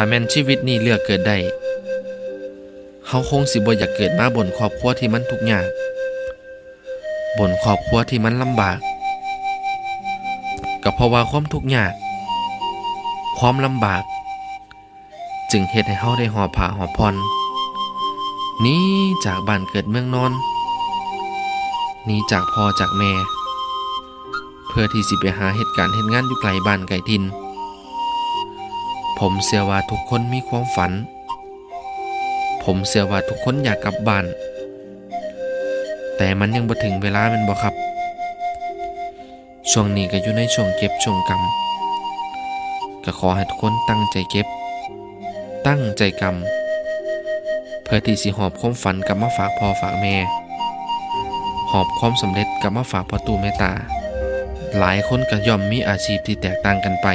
ถ้าแม่นชีวิตนี้เลือกเกิดได้เฮาคงสิบ่อยากเกิดมาบนครอบครัวที่มันทุกข์ยากบนครอบครัวที่มันลำบากก็เพราะว่าความทุกข์ยาก ความลำบาก จึงเฮ็ดให้เฮาได้หอบผ้าหอบผ่อนนี้จากบ้านเกิดเมืองนอนนี้จากพ่อจากแม่ เพื่อที่สิไปหาเหตุการณ์เหตุงานอยู่ไกลบ้านไกลทิน ผมเชื่อว่าทุกคนมีความฝัน ผมเชื่อว่าทุกคนอยากกลับบ้าน แต่มันยังบ่ถึงเวลามันบ่ครับ ช่วงนี้ก็อยู่ในช่วงเก็บช่วงกำก็ขอให้ทุกคนตั้งใจเก็บ ตั้งใจกำเพื่อที่สิหอบความฝันกลับมาฝากพ่อฝากแม่ หอบความสำเร็จกลับมาฝากพ่อตู่แม่ตา หลายคนก็ย่อมมีอาชีพที่แตกต่างกันไป